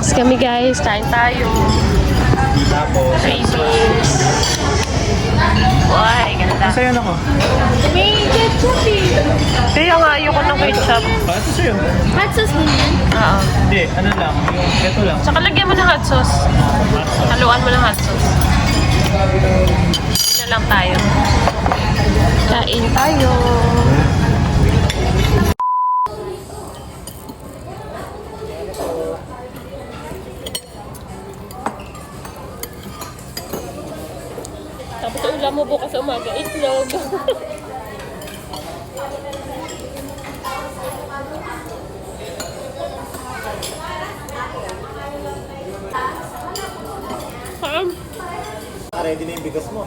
Relax kami guys. Kain tayo. Cravings. Why, ganda. sa'yo na ko. May ketchup eh. Kaya nga, ayoko ng ketchup. Bakit ito sa'yo? Hot sauce din yan. Oo. Hindi, ano lang, ito lang. Tsaka lagyan mo ng hot sauce. Haluan mo ng hot sauce. Na lang tayo. Kain tayo. Tapos ang ulam mo bukas sa umaga, itlog. Ham. Ready na yung bigas mo.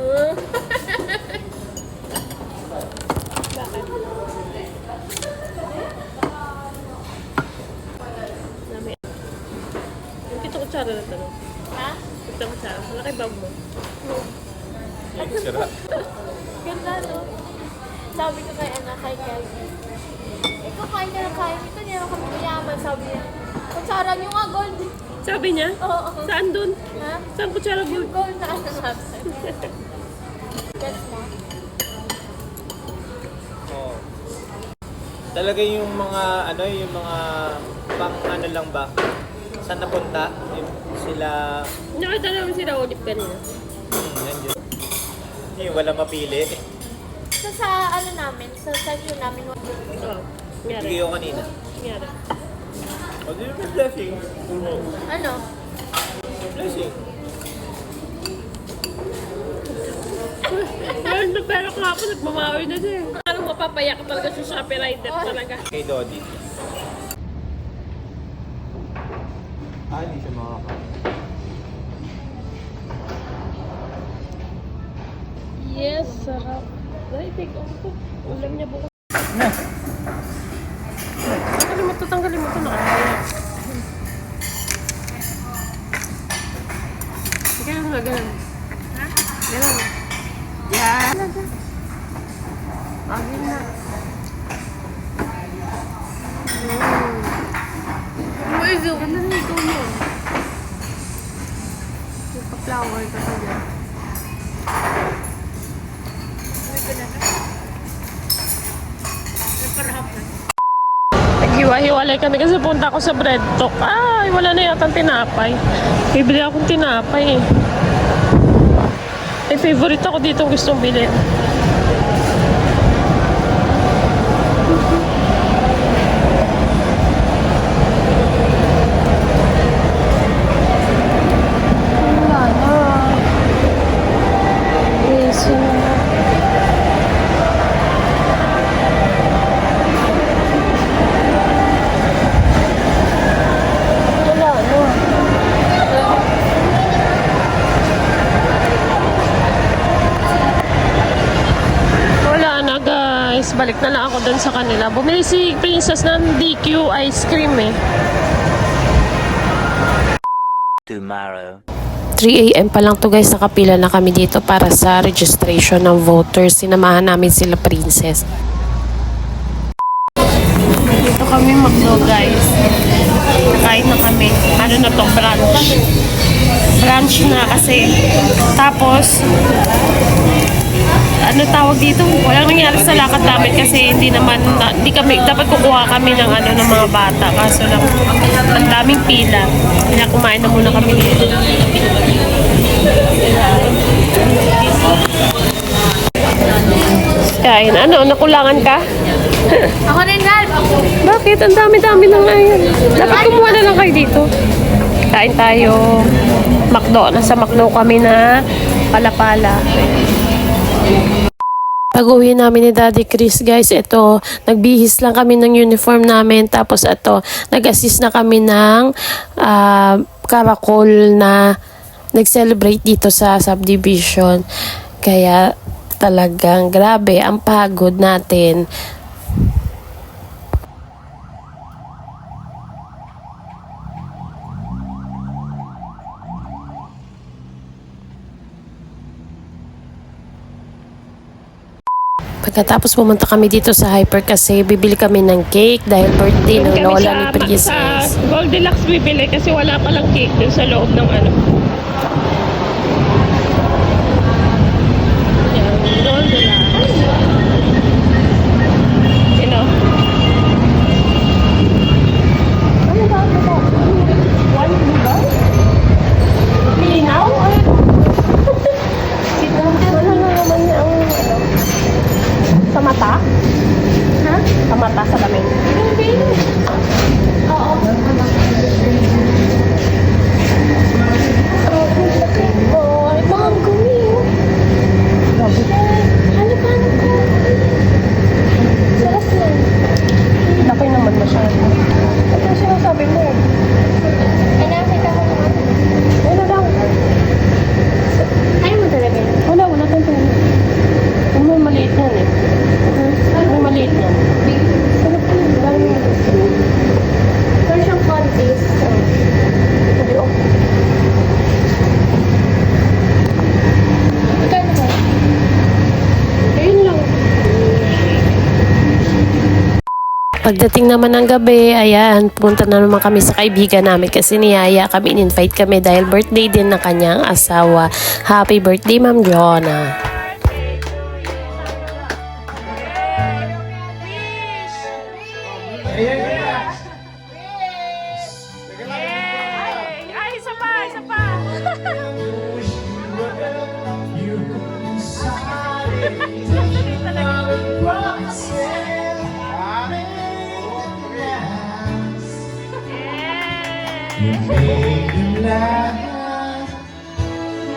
Bakit? Kutsara na ito, no? Ha? Pito kutsara. Malaki bag mo. Yung sira. Ganda, no? Sabi ko kay Ana, kay Kelvin. Ikaw kain ka na kain. Ito niya kami mayaman. Sabi niya. Kutsara niyo nga gold. Sabi niya? Oo. Saan dun? Ha? Saan kutsara gold? Gold na ano natin. Gets mo? Oo. Talaga yung mga, ano, yung mga pang ano lang ba? Saan napunta? Sila, Nakita namin sila Olip kanina. hmm, nandiyo. Hindi, wala mapili. So sa ano namin, sa section namin, Oo. Hindi Nangyari. ko kanina. Nangyari. O, di ba blessing? ano? Blessing. Ayun na pero kahapon nagmamawi na siya. Parang mapapayak talaga sa Shopee Rider talaga. Kay Dodi. Ah, hindi siya makakain. Yes, sarap. Dahil take off ko. Ulam niya bukas. Tanggalin mo to, tanggalin mo to. Nakakaya. Ganun na, ganun. Ha? Ganun. Yan. Agin na. Uy, zo. Ganda na ikaw mo. Yung pa-flower ka dyan. Naghiwa-hiwalay kami kasi punta ako sa bread talk. Ay, wala na yata tinapay. Bibili akong tinapay eh. May favorite ako dito gustong bilhin. Guys. Balik na lang ako dun sa kanila. Bumili si Princess ng DQ ice cream eh. tomorrow. 3 a.m. pa lang to guys, nakapila na kami dito para sa registration ng voters. Sinamahan namin sila princess. Dito kami magdo guys. Nakain na kami. Ano na to, brunch. Brunch na kasi. Tapos, ano tawag dito? Walang nangyari sa lakad namin kasi hindi naman, na, hindi kami, dapat kukuha kami ng ano ng mga bata. Kaso lang, ang daming pila. Kaya kumain na muna kami dito. Kain. Ano, nakulangan ka? Ako rin, Dad. Bakit? Ang dami-dami na ngayon. Dapat kumuha na lang kayo dito. Kain tayo. Makdo. Nasa Makdo kami na palapala. Pag uwi namin ni Daddy Chris, guys, ito, nagbihis lang kami ng uniform namin. Tapos ito, nag-assist na kami ng karakol na nag-celebrate dito sa subdivision. Kaya talagang grabe ang pagod natin. Pagkatapos pumunta kami dito sa Hyper kasi bibili kami ng cake dahil birthday ng lola sa- ni Sa Princess. Goldilocks bibili kasi wala palang cake dun sa loob ng ano. Yan, Goldilocks. Sino? Ano ba? Ano ba? One ba? Linaw? Sino? Wala na naman ang ano. Sa mata? Ha? Sa mata, sa lamig. Oh, ay, mom, gumi. Grabe. Ano ba? Ano ko? Sarap yan. Laki naman masyado. Ito ang sinasabi mo. Ay, nakita ko naman. Ano lang? Ayaw mo talaga yun. Wala, wala kang pera. Ano may maliit yan eh. May maliit yan. Sarap yan. Dami yan. Pero siyang konti. Sabi, oh. Magkano ba? Ayun lang. Pagdating naman ng gabi, ayan, pumunta na naman kami sa kaibigan namin kasi niyaya kami, in-invite kami dahil birthday din ng kanyang asawa. Happy birthday, Ma'am Jonah.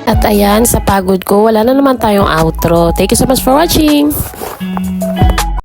At ayan, sa pagod ko, wala na naman tayong outro. Thank you so much for watching!